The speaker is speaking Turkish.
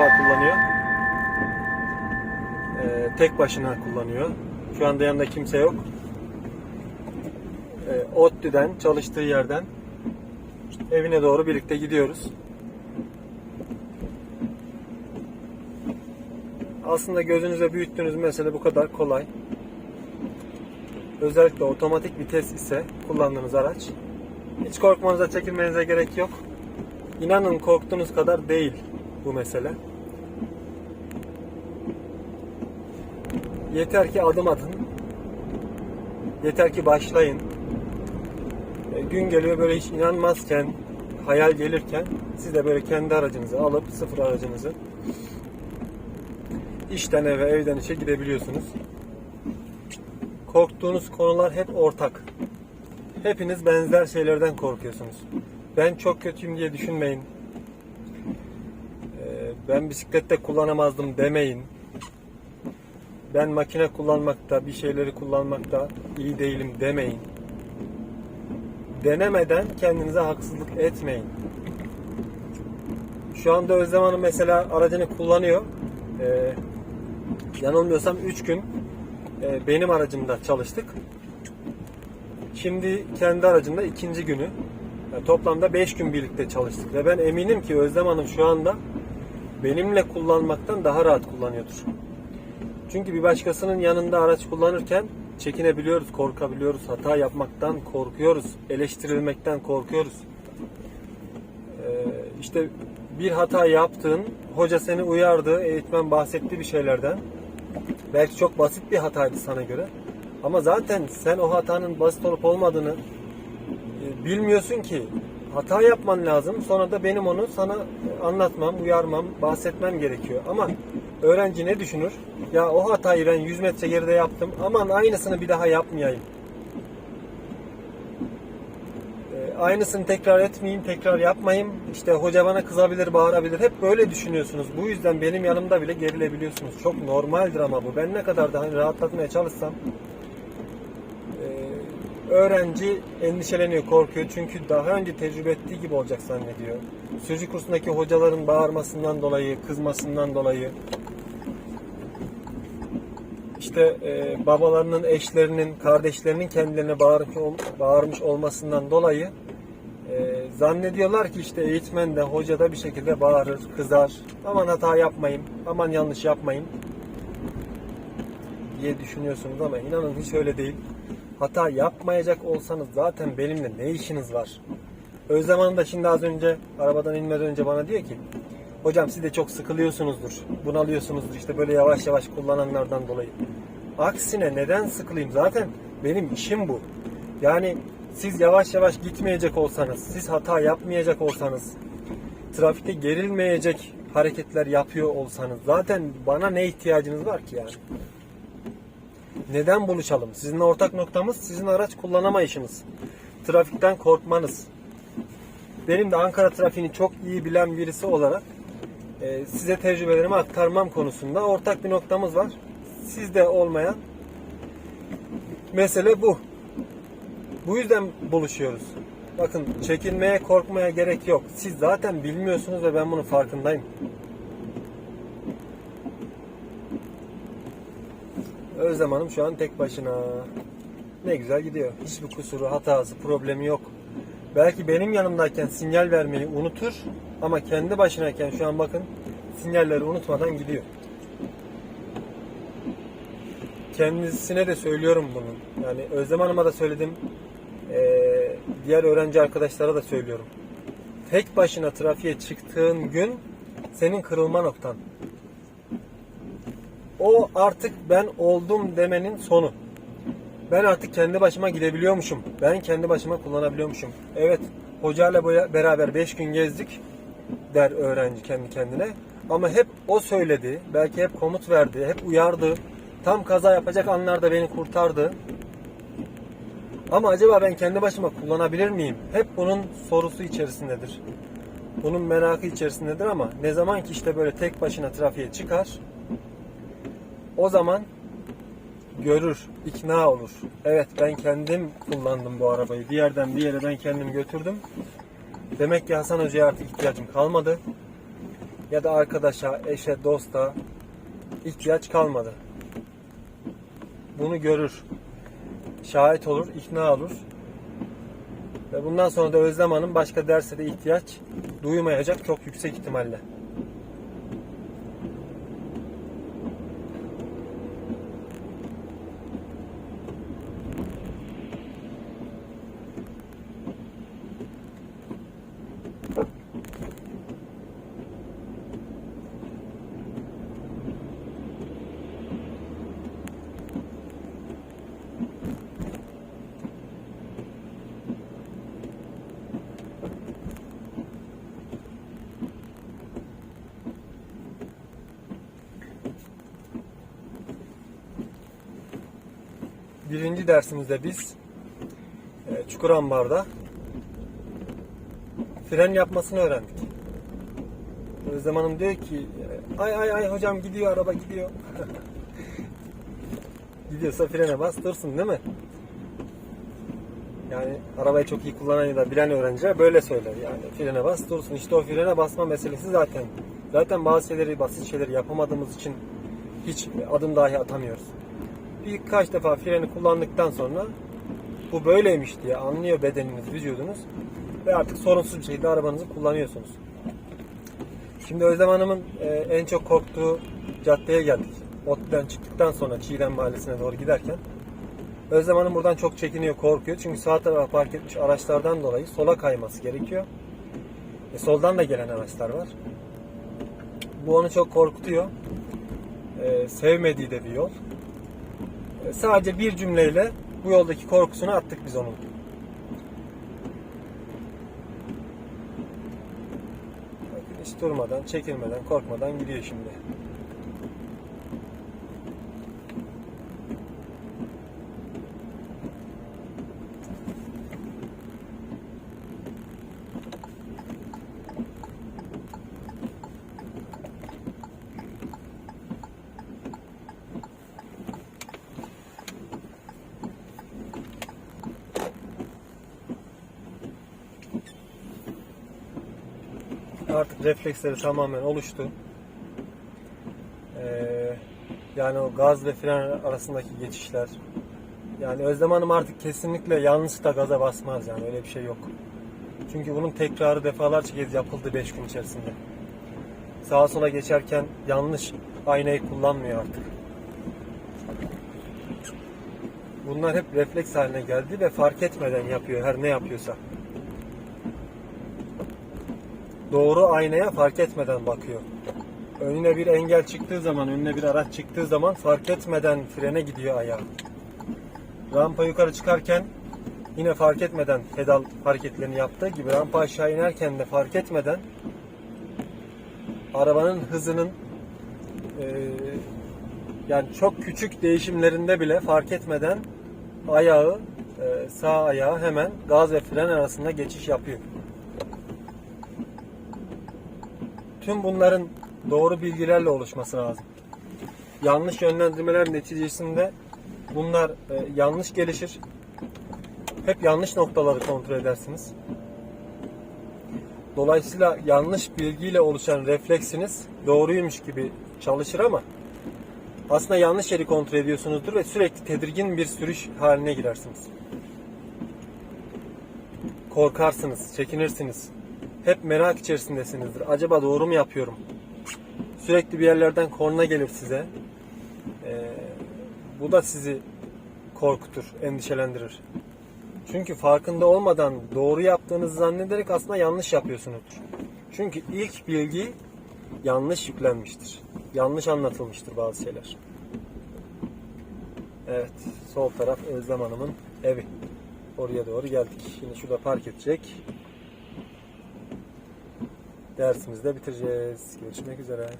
defa kullanıyor. Ee, tek başına kullanıyor. Şu anda yanında kimse yok. Ee, ODTÜ'den, çalıştığı yerden evine doğru birlikte gidiyoruz. Aslında gözünüze büyüttüğünüz mesele bu kadar kolay. Özellikle otomatik vites ise kullandığınız araç. Hiç korkmanıza, çekinmenize gerek yok. İnanın korktuğunuz kadar değil bu mesele. Yeter ki adım atın. Yeter ki başlayın. E, Gün geliyor böyle hiç inanmazken, hayal gelirken siz de böyle kendi aracınızı alıp sıfır aracınızı işten eve, evden işe gidebiliyorsunuz. Korktuğunuz konular hep ortak. Hepiniz benzer şeylerden korkuyorsunuz. Ben çok kötüyüm diye düşünmeyin. Ee, Ben bisiklette kullanamazdım demeyin. Ben makine kullanmakta, bir şeyleri kullanmakta iyi değilim demeyin. Denemeden kendinize haksızlık etmeyin. Şu anda Özlem Hanım mesela aracını kullanıyor. Ee, yanılmıyorsam 3 gün e, benim aracımda çalıştık. Şimdi kendi aracımda ikinci günü. Yani toplamda 5 gün birlikte çalıştık. Ve ben eminim ki Özlem Hanım şu anda benimle kullanmaktan daha rahat kullanıyordur. Çünkü bir başkasının yanında araç kullanırken çekinebiliyoruz, korkabiliyoruz, hata yapmaktan korkuyoruz, eleştirilmekten korkuyoruz. Ee, işte bir hata yaptın, hoca seni uyardı, eğitmen bahsetti bir şeylerden. Belki çok basit bir hataydı sana göre. Ama zaten sen o hatanın basit olup olmadığını e, bilmiyorsun ki. Hata yapman lazım. Sonra da benim onu sana anlatmam, uyarmam, bahsetmem gerekiyor. Ama öğrenci ne düşünür? Ya o hatayı ben 100 metre geride yaptım. Aman aynısını bir daha yapmayayım. E, Aynısını tekrar etmeyeyim, tekrar yapmayayım. İşte hoca bana kızabilir, bağırabilir. Hep böyle düşünüyorsunuz. Bu yüzden benim yanımda bile gerilebiliyorsunuz. Çok normaldir ama bu. Ben ne kadar da hani rahatlatmaya çalışsam ee, öğrenci endişeleniyor, korkuyor. Çünkü daha önce tecrübe ettiği gibi olacak zannediyor. Sürücü kursundaki hocaların bağırmasından dolayı, kızmasından dolayı, işte e, babalarının, eşlerinin, kardeşlerinin kendilerine bağırmış, ol- bağırmış olmasından dolayı e, zannediyorlar ki işte eğitmen de, hoca da bir şekilde bağırır, kızar. Aman hata yapmayın, aman yanlış yapmayın diye düşünüyorsunuz ama inanın hiç öyle değil. Hata yapmayacak olsanız zaten benimle ne işiniz var? Özlem Hanım da şimdi az önce arabadan inmeden önce bana diyor ki Hocam siz de çok sıkılıyorsunuzdur, bunalıyorsunuzdur işte böyle yavaş yavaş kullananlardan dolayı. Aksine neden sıkılayım? Zaten benim işim bu. Yani siz yavaş yavaş gitmeyecek olsanız, siz hata yapmayacak olsanız, trafikte gerilmeyecek hareketler yapıyor olsanız zaten bana ne ihtiyacınız var ki yani? Neden buluşalım? Sizinle ortak noktamız sizin araç kullanamayışınız. Trafikten korkmanız. Benim de Ankara trafiğini çok iyi bilen birisi olarak e, size tecrübelerimi aktarmam konusunda ortak bir noktamız var. Sizde olmayan mesele bu. Bu yüzden buluşuyoruz. Bakın çekinmeye, korkmaya gerek yok. Siz zaten bilmiyorsunuz ve ben bunun farkındayım. Özlem Hanım şu an tek başına. Ne güzel gidiyor. Hiçbir kusuru, hatası, problemi yok. Belki benim yanımdayken sinyal vermeyi unutur ama kendi başınayken şu an bakın sinyalleri unutmadan gidiyor. Kendisine de söylüyorum bunu. Yani Özlem Hanım'a da söyledim. Ee, diğer öğrenci arkadaşlara da söylüyorum. Tek başına trafiğe çıktığın gün senin kırılma noktan. O artık ben oldum demenin sonu. Ben artık kendi başıma gidebiliyormuşum. Ben kendi başıma kullanabiliyormuşum. Evet, hocayla beraber 5 gün gezdik der öğrenci kendi kendine. Ama hep o söyledi, belki hep komut verdi, hep uyardı. Tam kaza yapacak anlarda beni kurtardı. Ama acaba ben kendi başıma kullanabilir miyim? Hep bunun sorusu içerisindedir. Bunun merakı içerisindedir ama ne zaman ki işte böyle tek başına trafiğe çıkar, o zaman görür, ikna olur. Evet ben kendim kullandım bu arabayı. Bir yerden bir yere ben kendim götürdüm. Demek ki Hasan Hoca'ya artık ihtiyacım kalmadı. ya da arkadaşa, eşe, dosta ihtiyaç kalmadı. Bunu görür, şahit olur, ikna olur. Ve bundan sonra da Özlem Hanım başka derse de ihtiyaç duymayacak çok yüksek ihtimalle. Birinci dersimizde biz e, Çukurambar'da fren yapmasını öğrendik. Özlem Hanım diyor ki ay ay ay hocam gidiyor araba gidiyor. Gidiyorsa frene bas dursun değil mi? Yani arabayı çok iyi kullanan ya da bilen öğrenciler böyle söyler yani frene bas dursun. İşte o frene basma meselesi zaten. Zaten bazı şeyleri basit şeyleri yapamadığımız için hiç adım dahi atamıyoruz. Birkaç defa freni kullandıktan sonra bu böyleymiş diye anlıyor bedeniniz, vücudunuz ve artık sorunsuz bir şekilde arabanızı kullanıyorsunuz. Şimdi Özlem Hanım'ın e, en çok korktuğu caddeye geldik. Otlu'dan çıktıktan sonra Çiğdem Mahallesi'ne doğru giderken Özlem Hanım buradan çok çekiniyor, korkuyor. Çünkü sağ tarafa park etmiş araçlardan dolayı sola kayması gerekiyor. E, soldan da gelen araçlar var. Bu onu çok korkutuyor. E, sevmediği de bir yol. Sadece bir cümleyle bu yoldaki korkusunu attık biz onun. Bakın hiç durmadan, çekilmeden, korkmadan gidiyor şimdi. Artık refleksleri tamamen oluştu. Ee, yani o gaz ve fren arasındaki geçişler. Yani Özlem Hanım artık kesinlikle yanlışlıkla gaza basmaz yani öyle bir şey yok. Çünkü bunun tekrarı defalarca kez yapıldı 5 gün içerisinde. Sağa sola geçerken yanlış aynayı kullanmıyor artık. Bunlar hep refleks haline geldi ve fark etmeden yapıyor her ne yapıyorsa. Doğru aynaya fark etmeden bakıyor. Önüne bir engel çıktığı zaman, önüne bir araç çıktığı zaman fark etmeden frene gidiyor ayağı. Rampa yukarı çıkarken yine fark etmeden pedal hareketlerini yaptığı gibi rampa aşağı inerken de fark etmeden arabanın hızının eee, yani çok küçük değişimlerinde bile fark etmeden ayağı eee, sağ ayağı hemen gaz ve fren arasında geçiş yapıyor. Tüm bunların doğru bilgilerle oluşması lazım. Yanlış yönlendirmeler neticesinde bunlar e, yanlış gelişir. Hep yanlış noktaları kontrol edersiniz. Dolayısıyla yanlış bilgiyle oluşan refleksiniz doğruymuş gibi çalışır ama aslında yanlış yeri kontrol ediyorsunuzdur ve sürekli tedirgin bir sürüş haline girersiniz. Korkarsınız, çekinirsiniz. Hep merak içerisindesinizdir. Acaba doğru mu yapıyorum? Sürekli bir yerlerden korna gelir size. Ee, bu da sizi korkutur, endişelendirir. Çünkü farkında olmadan doğru yaptığınızı zannederek aslında yanlış yapıyorsunuzdur. Çünkü ilk bilgi yanlış yüklenmiştir. Yanlış anlatılmıştır bazı şeyler. Evet, sol taraf Özlem Hanım'ın evi. Oraya doğru geldik. Şimdi şurada park edecek. Dersimizi de bitireceğiz. Görüşmek üzere.